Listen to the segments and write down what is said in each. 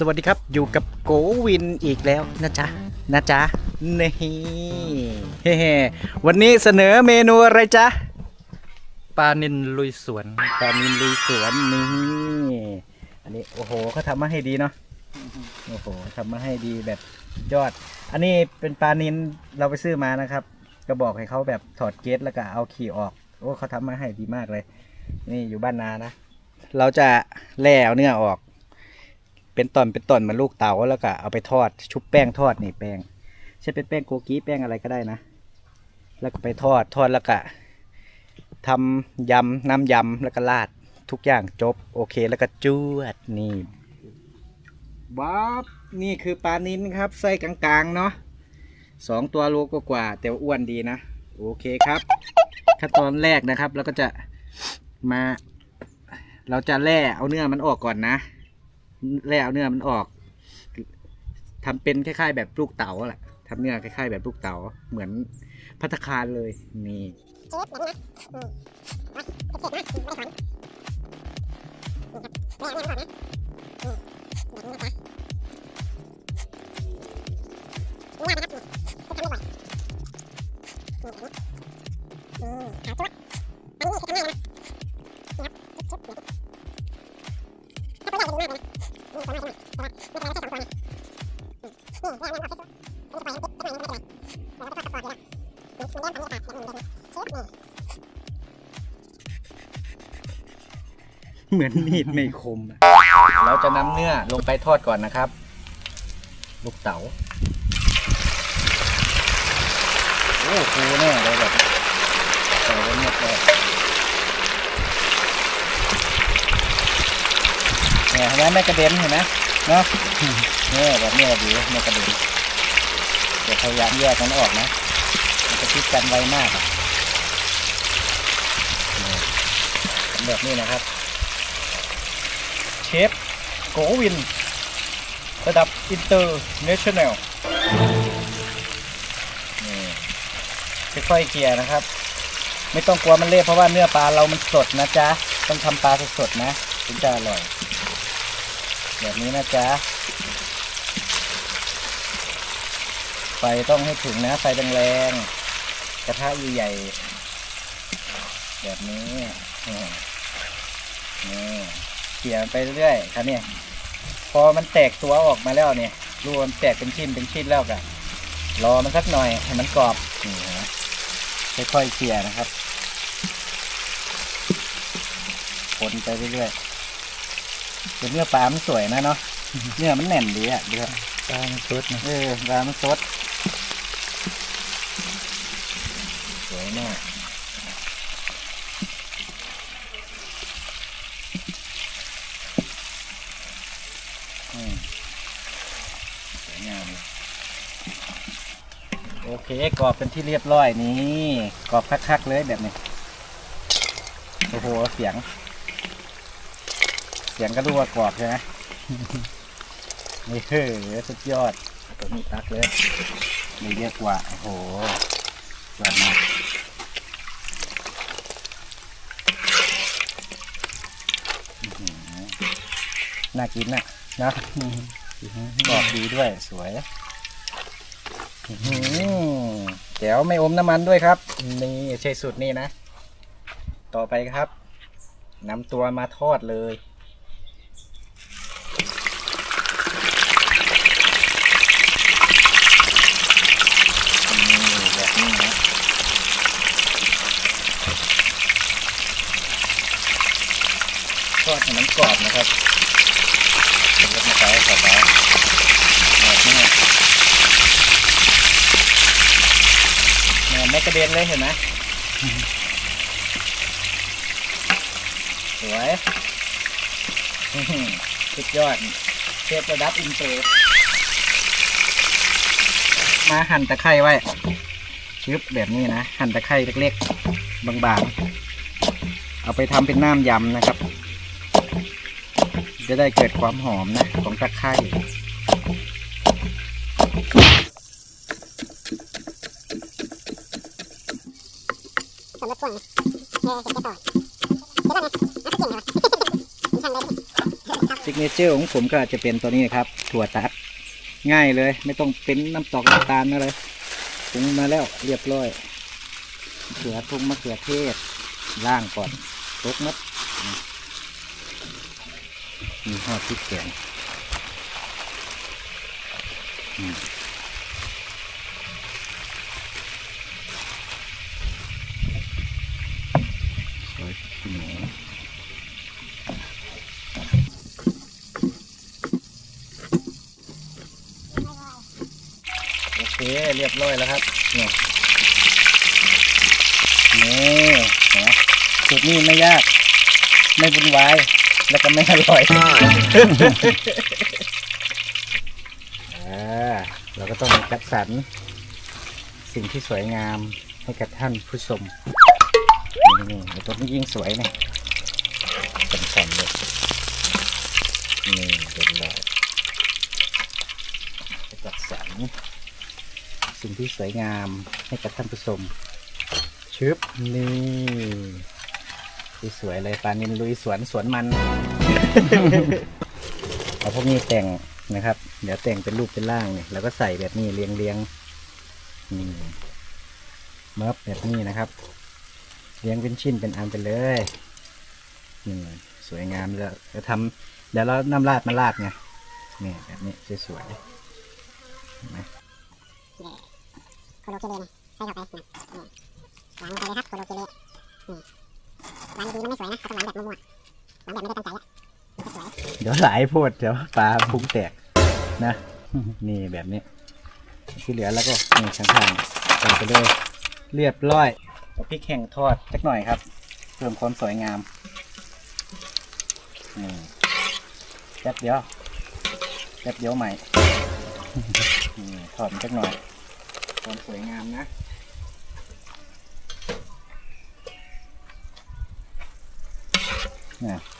สวัสดีครับอยู่กับโกวินอีกแล้วนะจ๊ะนะจ๊ะนี่เฮ้ๆวันนี้เสนอเมนูอะไรจ๊ะปลานินลุยสวนปลานินลุยสวนนี่อันนี้โอ้โหเขาทำมาให้ดีเนาะโอ้โหทำมาให้ดีแบบยอด อันนี้เป็นปลานินเราไปซื้อมานะครับ ก็บอกให้เขาแบบถอดเกล็ดแล้วก็เอาขี่ออกโอ้เขาทำมาให้ดีมากเลย นี่อยู่บ้านนานะ เราจะแล่เอาเนื้อออก เป็นตอนเป็นตอนเหมันลูกเต๋าแล้วก็เอาไปทอด ชุบแป้งทอดนี่แป้งใช่เป็นแป้งโกกี้แป้งอะไรก็ได้นะ แล้วก็ไปทอดทอดแล้วก็ทำยำน้ำยำแล้วก็ราดทุกอย่างจบ โอเคแล้วก็จวดนี่บ๊อบนี่คือปลานินครับไส้กลางๆเนาะสองตัวโลกว่าแต่อ้วนดีนะ โอเคครับ ขั้นตอนแรกนะครับแล้วก็จะมา เราจะแล่เอาเนื้อมันออกก่อนนะ แล่เอาเนื้อมันออกทำเป็นคล้ายๆ แบบลูกเต๋าแหละทำเนื้อคล้ายๆ แบบลูกเต๋าเหมือนพัตคารเลยนี่เชฟแบอืมนะเผ็ดๆนะไม่ได้ถอนนี่ครับแม่แม่ก่อนนะอืมแบบนี้นะจ๊ะนี่นะครับอืมจะทำได้บ่อยอืมแบบนี้อืมขาวจั๊วอันนี้คือทำง่ายนะ เหมือนมีดไม่คมอะเราจะนำเนื้อลงไปทอดก่อนนะครับ ลูกเต๋า โอ้คูแน่เลยแบบใส่ไว้หมดเลย เนี่ยเห็นไหมไม่กระเด็นเห็นไหมเนาะเนี่ยแบบนี้เราดีไม่กระเด็นเดี๋ยวพยายามแยกมันออกนะมันจะพิดกันไวมากอะแบบนี้นะครับ เชฟโกวิน ระดับอินเตอร์เนชั่นแนลนี่ค่อยๆเกลี่ยนะครับ ไม่ต้องกลัวมันเละเพราะว่าเนื้อปลาเรามันสดนะจ๊ะ ต้องทำปลาสดๆนะ ถึงจะอร่อย แบบนี้นะจ๊ะ ไฟต้องให้ถึงนะ ไฟแรงๆกระทะใหญ่ๆแบบนี้นี่นี่เขี่ยไปเรื่อยๆครับเนี่ยพอมันแตกตัวออกมาแล้วเนี่ยรูมันแตกเป็นชิ้นเป็นชิ้นแล้วกันรอมันสักหน่อยให้มันกรอบนี่นะค่อยๆเขี่ยนะครับคนไปเรื่อยๆ เป็นเนื้อปลามันสวยนะเนาะ เนื้อมันแน่นดีอะเดือปลามันสดนะเออปลามันสด สวยมากอืมสวยงามเลยโอเคกรอบเป็นที่เรียบร้อยนี่กรอบคักๆเลยแบบนี้ โอ้โห เสียง เสียงก็รู้ว่ากรอบใช่ไหมนี่เฮ้ยสุดยอดตัวนี้ตักเลยมีเยอะกว่า โอ้โหยอดมากอื้อหือน่ากินนะนะกรอบดีด้วยสวยหือแจ๋วไม่อมน้ำมันด้วยครับ นี่ใช่สุดนี่นะ ต่อไปครับนำตัวมาทอดเลย นี่แบบนี้นะ ทอดให้มันกรอบนะครับผมก็มาใส่ข้าไปแบบนี้นี่ยไม่กระเด็นเลยเห็นไหมสวยสุดยอดเชฟระดับอินเตอร์มาหั่นตะไคร้ไว้ชึบแบบนี้นะ หั่นตะไคร้เล็กๆ บางๆ เอาไปทำเป็นน้ำยำนะครับ จะได้เกิดความหอมนะของตะไคร้สำหรับคนเออเห็นแก่ต่อเดี๋ยวก่อนนะเอาสักเก่งเลยวะผมสั่งเลยดิครับซิกเนเจอร์ของผมก็จะเป็นตัวนี้นะครับ ถั่วตัด ง่ายเลย ไม่ต้องเป็นน้ำตอกน้ำตาลอะไรปรุงมาแล้วเรียบร้อยเขือทุ่งมะเขือเทศล่างก่อนตกมัด มีหอพริกแกงอืมซอยขี้หนูโอเค เรียบร้อยแล้วครับนี่นี่นไหมสูตรนี้ไม่ยาก ไม่วุ่นวาย แล้วก็ไม่อร่อยอ่าเราก็ต้องจัดสรรสิ่งที่สวยงามให้กับท่านผู้ชมนี่ๆไอ้ตัวนี้ยิ่งสวยเนี่ยสำๆเลยนี่เป็นเลยจัดสรรสิ่งที่สวยงามให้กับท่านผู้ชมชึบนี่ที่ สวยเลยปลานินลุยสวนสวนมัน เอาพวกนี้แต่งนะครับ เดี๋ยวแต่งเป็นรูปเป็นร่างเนี่ยแล้วก็ใส่แบบนี้เรียงเรียงๆนี่เมิบแบบนี้นะครับ เลี้ยงเป็นชิ้นเป็นอันไปเลยนี่สวยงามแล้วจะทำเดี๋ยวเรานำราดมาราดไงนี่แบบนี้สวยๆเห็นไหมโคโลเคเลนะใส่เข้าไปนะนี่วางลงไปเลยครับโคโลเคเลนี่ วางดีมันไม่สวยนะเขาต้องวางแบบมั่วๆวางแบบไม่ได้ตั้งใจอะมันจะสวยเดี๋ยวหลายโพดเดี๋ยวปลาพุงแตกนะ นี่แบบนี้ ที่เหลือแล้วก็นี่ข้างๆใส่ไปเลยเรียบร้อยเอาพริกแห้งทอดสักหน่อยครับเพิ่มความสวยงามนี่แป๊บเดียวแป๊บเดียวใหม่ นี่ทอดสักหน่อยความสวยงามนะ เนี่ย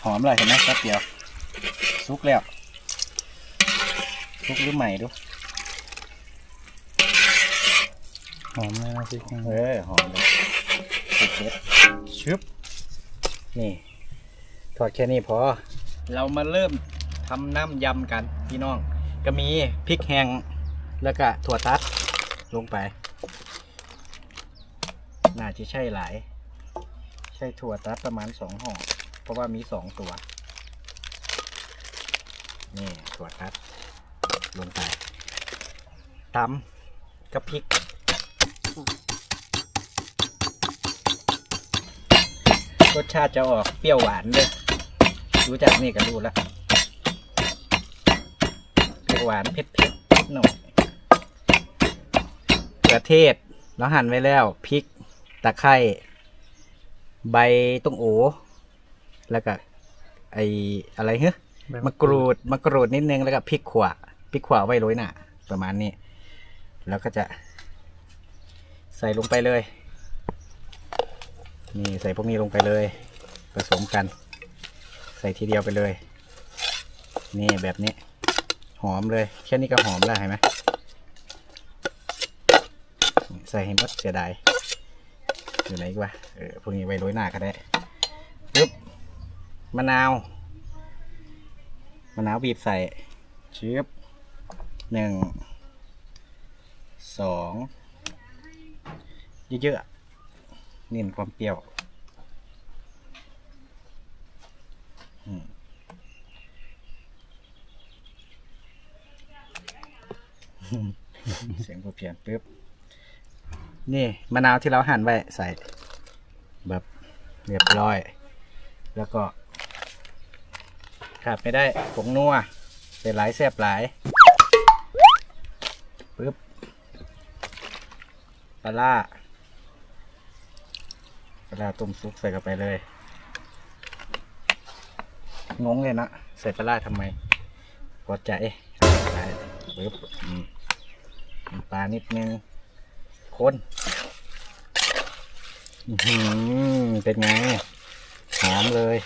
หอมเลยเห็นไหมแป๊บเดียวซุกแล้วซุกหรือใหม่ดูหอมมากสิเออหอมเลยสุดเด็ดชึบนี่ทอดแค่นี้พอ เรามาเริ่มทำน้ำยำกันพี่น้อง ก็มีพริกแห้งแล้วก็ถั่วตัดลงไป น่าจะใช่หลาย ใช่ถั่วตัดประมาณสองห่อ เพราะว่ามีสองตัว นี่ถั่วตัด ลงไปตำกับพริกรสชาติจะออกเปรี้ยวหวานเลยรู้จักนี่ก็รู้แล้วเปรี้ยวหวานเผ็ดเผ็ดหน่อยกระเทศแล้วหั่นไว้แล้วพริกตะไคร้ใบต้งโอ แล้วก็ไออะไรเฮ้ยมะกรูดมะกรูดนิดนึงแล้วก็พริกขวาพริกขวาไว้โรยหน้าประมาณนี้ แล้วก็จะ ใส่ลงไปเลย นี่ใส่พวกนี้ลงไปเลย ผสมกัน ใส่ทีเดียวไปเลย นี่แบบนี้ หอมเลย แค่นี้ก็หอมแล้วเห็นไหมใส่ให้หมดเสียดายอยู่ไหนอีกวะเออพวกนี้ไว้โรยหน้าก็ได้ปึ๊บ มะนาวมะนาวบีบใส่ชึบหนึ่งสองเยอะๆเน้นความเปรี้ยวเสียงพอเพียนปึ๊บนี่มะนาวที่เราหั่นไว้ใส่แบบเรียบร้อย แล้วก็ ขาดไม่ได้ผงนัวเป็นหลายแซ่บหลายปึ๊บปลาล่าปลาล่าต้มซุปใส่เข้าไปเลย งงเลยนะ ใส่ปลาล่าทำไมกดใจใส่ปึ๊บปลานิดนึงคนอื้อหือเป็นไง หอมเลย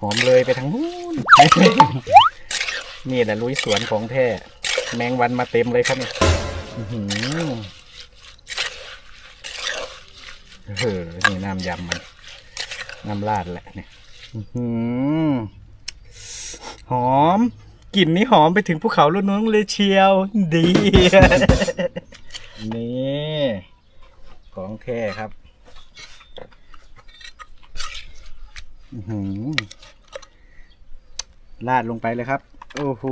หอมเลยไปทางนู้น นี่แหละลุยสวนของแท้ แมงวันมาเต็มเลยครับเนี่ยอื้อหือเออนี่น้ำยำมัน น้ำราดแหละเนี่ยหือหอมกลิ่นนี้หอมไปถึงภูเขาลูกนู้นเลยเชียว ดี นี่ ของแท้ครับอื้อหือ ลาดลงไปเลยครับ โอ้โห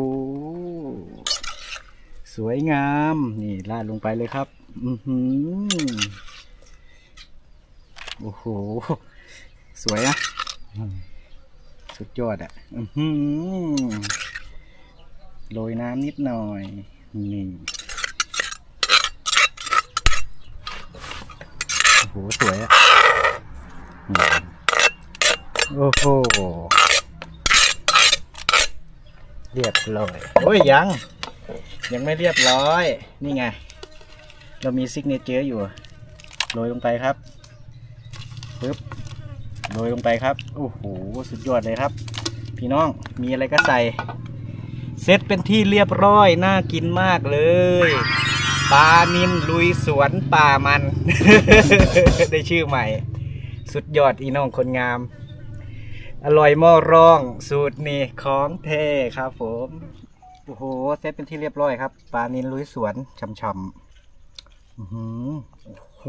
สวยงาม นี่ลาดลงไปเลยครับ อือหือโอ้โห สวยอะสุดยอดอะอือหือโรยน้ำนิดหน่อย นี่โอ้โห สวยอะ โอ้โห เรียบร้อย โอ้ยยัง ยังไม่เรียบร้อย นี่ไง เรามีซิกเนเจอร์อยู่ โรยลงไปครับปึ๊บ โรยลงไปครับ โอ้โห สุดยอดเลยครับ พี่น้อง มีอะไรก็ใส่ เสร็จเป็นที่เรียบร้อย น่ากินมากเลย ปลานินลุยสวนป่ามัน ได้ชื่อใหม่ สุดยอดอีน้องคนงาม อร่อยหม้อร่องสูตรนี่ของเทครับผมโอ้โหเซตเป็นที่เรียบร้อยครับปลานินลุยสวนช่ำๆอือหือโอ้โห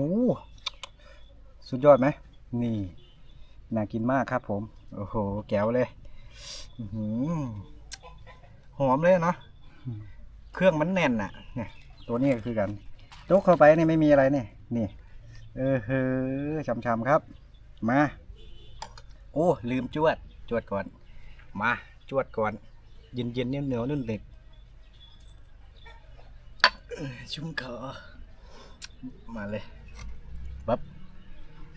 สุดยอดไหมนี่น่ากินมากครับผม โอ้โห แก้วเลยอหือหอมเลยเนาะเครื่องมันแน่นอะเนี่ย ตัวนี้ก็คือกันยกเข้าไปนี่ไม่มีอะไรเนี่ยนี่ เออเฮ้อช่ำๆครับ มา อ้ ลืมจวด จวดก่อน มาจวดก่อน เย็นเย็นๆเหนียวนุ่นเด็ดชุ่มคอมาเลยบับ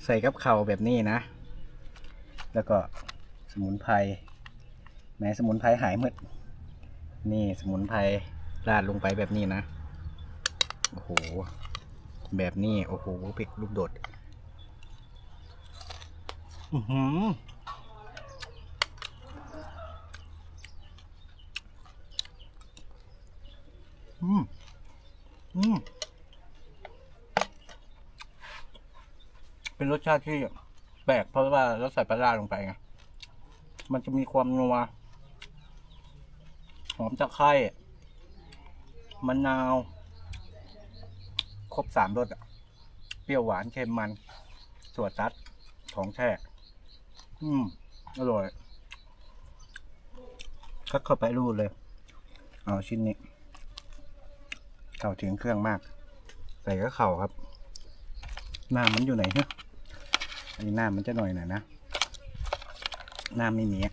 ใส่กับเข่าแบบนี้นะ แล้วก็สมุนไพรแม้สมุนไพรหายหมดนี่สมุนไพรราดลงไปแบบนี้นะ โอ้โห แบบนี้ โอ้โหพริกลูกโดด อืม อืม เป็นรสชาติที่แปลกเพราะว่าเราใส่ปลาร้าลงไปไง มันจะมีความนัว หอมตะไคร้มะนาว ครบสามรสอะเปรี้ยวหวานเค็มมันถั่วตัดของแท้ อืม อร่อยคัดเข้าไปรูดเลย เอาชิ้นนี้ เข่าถึงเครื่องมาก ใส่ก็เข่าครับ หน้ามันอยู่ไหนฮะอันนี้หน้ามันจะหน่อยหน่อยนะ หน้าไม่มีอะ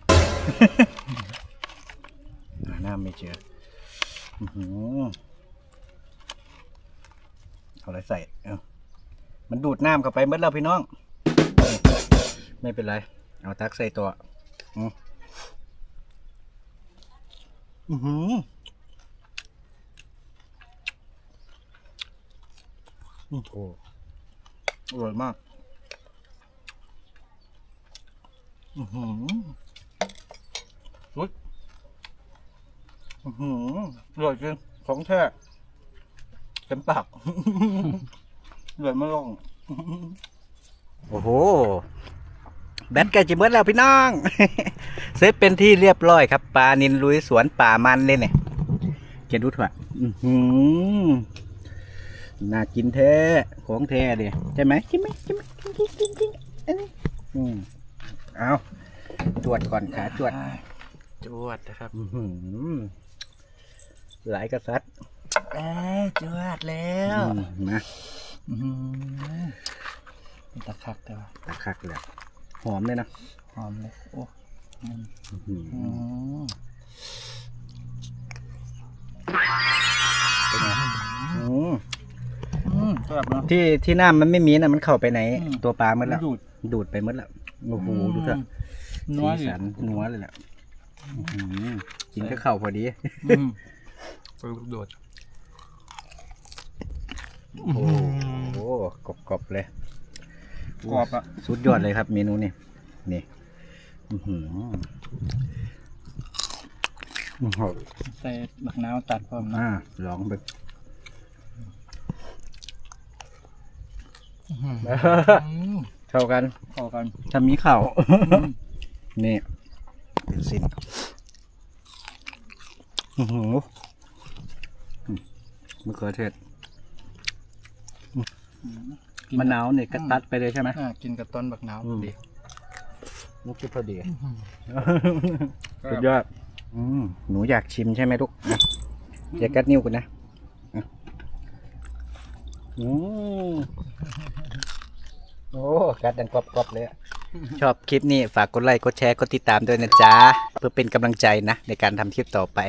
หาหน้าไม่เจออื้อหือเอาอะไรใส่ เอามันดูดน้ำเข้าไปเมื่อแล้วพี่น้อง ไม่เป็นไร เอาตักใส่ตัว อืมอือหือโอ้โหอร่อยมาก อือหืออุ๊ยอือหืออร่อยจริงของแท้เต็มปากอร่อยไม่ลงโอ้โห แบตใกล้จะเบิดแล้วพี่น้องเซตเป็นที่เรียบร้อยครับปลานินลุยสวนป่ามันเลยเนี่ยเกดูถั่วอื้อหือน่ากินแท้ของแท้เดียใช่ไหมใช่ไหมใช่ไหมจริงจริงจริงจริงอันนี้อืมเอาจวดก่อนขาจวดจวดนะครับอื้อหือหลายกระซัดเอ้ยจวดแล้วอืมนะอื้อหือเป็นตะคักแต่ว่าตะคักเลย หอมเลยนะหอมเลยโอ้อื้อหืออืมเป็นไงอืมอืมแบบเนาะ ที่ที่น้ำมันไม่มีนะมันเข้าไปไหน อืม ตัวปลาหมันแล้วดูด ดูดไปหมดแล้วโอ้โหดูเถอะนัสีวดิสันนัวเลยแหละอื้อหือกินก็เข้าพอดี อืมปลาลูกโดดโอ้โหกรอบกรอบๆเลย กรอบอะสุดยอดเลยครับ เมนูนี่นี่อื้อหืออื้อหือใส่บักนาวตัดพร้อมนะอ่าลองไปอืมเข้ากันเข้ากันถ้ามีเข่านี่เป็นสิ้นอื้อหืออืมมะเขือเทศ มะนาวเนี่ยก็ตัดไปเลยใช่ไหมอ่ากินกับต้นบักนาวอืมดีนี่คือพอดีสุดยอดอืมหนูอยากชิมใช่ไหมลูกอะอย่ากัดนิ้วกันนะอะอืมโอ้กัดดังกรอบๆเลยอะชอบคลิปนี้ฝากกดไลค์กดแชร์กดติดตามด้วยนะจ๊ะ เพื่อเป็นกำลังใจนะ ในการทำคลิปต่อไป